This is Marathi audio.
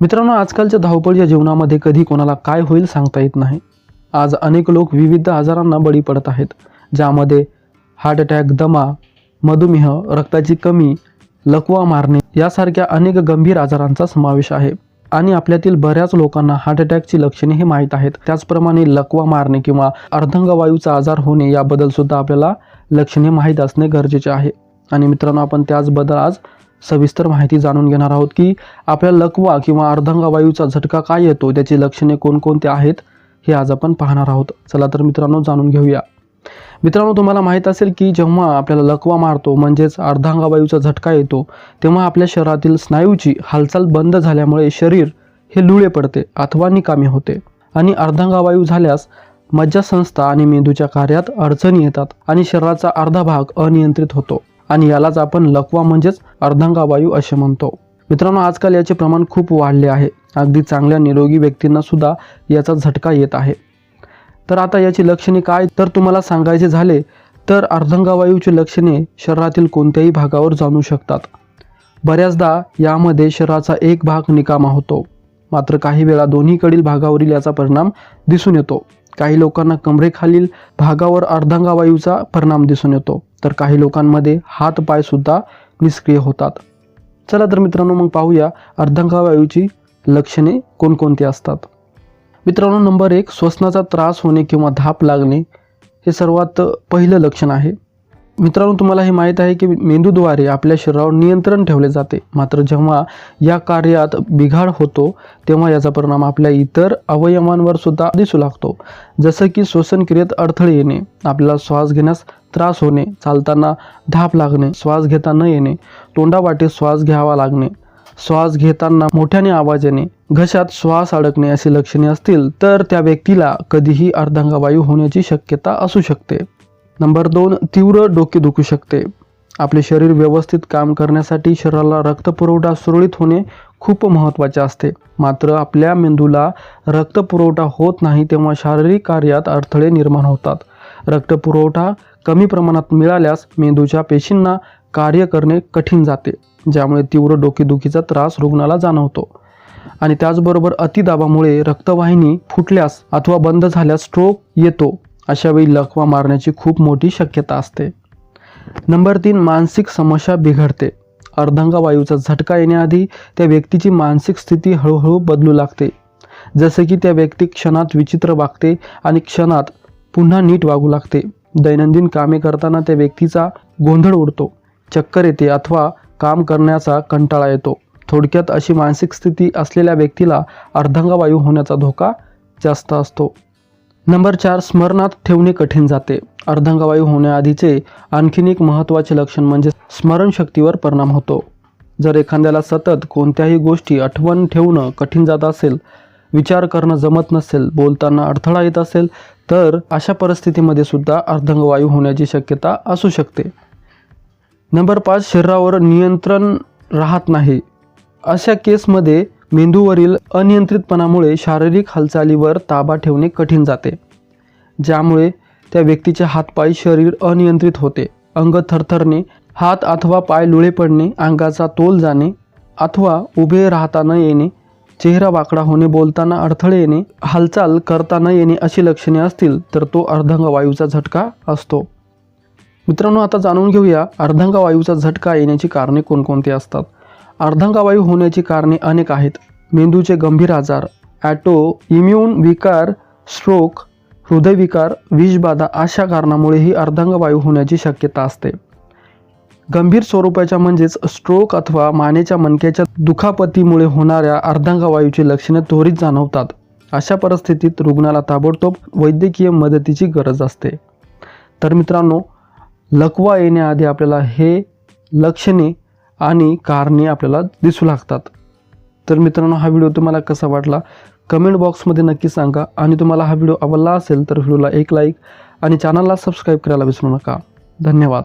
मित्रांनो आजकालच्या धावपळीच्या जीवनामध्ये कधी कोणाला काय होईल सांगता येत नाही. आज अनेक लोक विविध आजारांना बळी पडत आहेत ज्यामध्ये हार्ट अटॅक दमा मधुमेह रक्ताची कमी लकवा मारणे यासारख्या अनेक गंभीर आजारांचा समावेश आहे. आणि आपल्यातील बऱ्याच लोकांना हार्ट अटॅकची लक्षणे हे माहीत आहेत. त्याचप्रमाणे लकवा मारणे किंवा अर्धंगवायूचा आजार होणे याबद्दल सुद्धा आपल्याला लक्षणे माहीत असणे गरजेचे आहे. आणि मित्रांनो आपण त्याचबद्दल आज सविस्तर माहिती जाणून घेणार आहोत की आपल्या लकवा किंवा अर्धांगवायूचा झटका काय येतो त्याची लक्षणे कोणकोणते आहेत हे आज आपण पाहणार आहोत. चला तर मित्रांनो जाणून घेऊया. मित्रांनो तुम्हाला माहीत असेल की जेव्हा आपल्याला लकवा मारतो म्हणजेच अर्धांगवायूचा झटका येतो तेव्हा आपल्या शरीरातील स्नायूची हालचाल बंद झाल्यामुळे शरीर हे लुळे पडते अथवा निकामी होते. आणि अर्धांगवायू झाल्यास मज्जासंस्था आणि मेंदूच्या कार्यात अडचणी येतात आणि शरीराचा अर्धा भाग अनियंत्रित होतो. आणि यालाच आपण लकवा म्हणजेच अर्धंगावायू असे म्हणतो. मित्रांनो आजकाल याचे प्रमाण खूप वाढले आहे. अगदी चांगल्या निरोगी व्यक्तींना सुद्धा याचा झटका येत आहे. तर आता याची लक्षणे काय? तर तुम्हाला सांगायचे झाले तर अर्धंगावायूची लक्षणे शरीरातील कोणत्याही भागावर जाणू शकतात. बऱ्याचदा यामध्ये शरीराचा एक भाग निकामा होतो. मात्र काही वेळा दोन्हीकडील भागावरील याचा परिणाम दिसून येतो. काही लोकांना कमरेखालील भागावर अर्धांगवायूचा परिणाम दिसून येतो. तर काही लोकांमध्ये हात पाय सुद्धा निष्क्रिय होतात. चला तर मित्रांनो मग पाहूया अर्धांगवायूची लक्षणे कोणकोणती असतात. मित्रांनो नंबर एक श्वसनाचा त्रास होणे किंवा धाप लागणे हे सर्वात पहिलं लक्षण आहे. मित्रांनो तुम्हाला हे माहीत आहे की मेंदूद्वारे आपल्या शरीरावर नियंत्रण ठेवले जाते. मात्र जेव्हा या कार्यात बिघाड होतो तेव्हा याचा परिणाम आपल्या इतर अवयवांवर सुद्धा दिसू लागतो. जसं की श्वसनक्रियेत अडथळे येणे आपल्याला श्वास घेण्यास त्रास होणे चालताना धाप लागणे श्वास घेता न येणे तोंडावाटे श्वास घ्यावा लागणे श्वास घेताना मोठ्याने आवाज येणे घशात श्वास अडकणे अशी लक्षणे असतील तर त्या व्यक्तीला कधीही अर्धांगवायू होण्याची शक्यता असू शकते. नंबर दोन तीव्र डोके दुखू शकते. आपले शरीर व्यवस्थित काम करण्यासाठी शरीराला रक्तपुरवठा सुरळीत होणे खूप महत्त्वाचे असते. मात्र आपल्या मेंदूला रक्तपुरवठा होत नाही तेव्हा शारीरिक कार्यात अडथळे निर्माण होतात. रक्तपुरवठा कमी प्रमाणात मिळाल्यास मेंदूच्या पेशींना कार्य करणे कठीण जाते ज्यामुळे तीव्र डोकेदुखीचा त्रास रुग्णाला जाणवतो. आणि त्याचबरोबर अतिदाबामुळे रक्तवाहिनी फुटल्यास अथवा बंद झाल्यास स्ट्रोक येतो. अशावेळी लकवा मारण्याची खूप मोठी शक्यता असते. नंबर तीन मानसिक समस्या बिघडते. अर्धांगवायूचा झटका येण्याआधी त्या व्यक्तीची मानसिक स्थिती हळूहळू बदलू लागते. जसे की त्या व्यक्ती क्षणात विचित्र वागते आणि क्षणात पुन्हा नीट वागू लागते. दैनंदिन कामे करताना त्या व्यक्तीचा गोंधळ उडतो. चक्कर येते अथवा काम करण्याचा कंटाळा येतो. थोडक्यात अशी मानसिक स्थिती असलेल्या व्यक्तीला अर्धांगवायू होण्याचा धोका जास्त असतो. नंबर चार स्मरणात ठेवणे कठीण जाते. अर्धांगवायू होण्याआधीचे आणखीन एक महत्त्वाचे लक्षण म्हणजे स्मरणशक्तीवर परिणाम होतो. जर एखाद्याला सतत कोणत्याही गोष्टी आठवण ठेवणं कठीण जात असेल विचार करणं जमत नसेल बोलताना अडथळा येत असेल तर अशा परिस्थितीमध्ये सुद्धा अर्धंगवायू होण्याची शक्यता असू शकते. नंबर पाच शरीरावर नियंत्रण राहत नाही. अशा केसमध्ये मेंदूवरील अनियंत्रितपणामुळे शारीरिक हालचालीवर ताबा ठेवणे कठीण जाते ज्यामुळे त्या व्यक्तीचे हातपाय शरीर अनियंत्रित होते. अंग थरथरणे हात अथवा पाय लुळे पडणे अंगाचा तोल जाणे अथवा उभे राहता न येणे चेहरा वाकडा होणे बोलताना अडथळे येणे हालचाल करता न येणे अशी लक्षणे असतील तर तो अर्धांगवायूचा झटका असतो. मित्रांनो आता जाणून घेऊया अर्धांगवायूचा झटका येण्याची कारणे कोणकोणती असतात. अर्धांगवायू होण्याची कारणे अनेक आहेत. मेंदूचे गंभीर आजार ॲटो इम्युन विकार स्ट्रोक हृदयविकार विषबाधा अशा कारणामुळेही अर्धांगवायू होण्याची शक्यता असते. गंभीर स्वरूपाच्या म्हणजेच स्ट्रोक अथवा मानेच्या मणक्याच्या दुखापतीमुळे होणाऱ्या अर्धांगवायूची लक्षणे त्वरित जाणवतात. अशा परिस्थितीत रुग्णाला ताबडतोब वैद्यकीय मदतीची गरज असते. तर मित्रांनो लकवा येण्याआधी आपल्याला हे लक्षणे आणि कारणे आपल्याला दिसू लागतात. तर मित्रांनो हा व्हिडिओ तुम्हाला कसा वाटला? कमेंट बॉक्समध्ये नक्की सांगा. आणि तुम्हाला हा व्हिडिओ आवडला असेल तर व्हिडिओला एक लाईक आणि चॅनलला सबस्क्राईब करायला विसरू नका. धन्यवाद.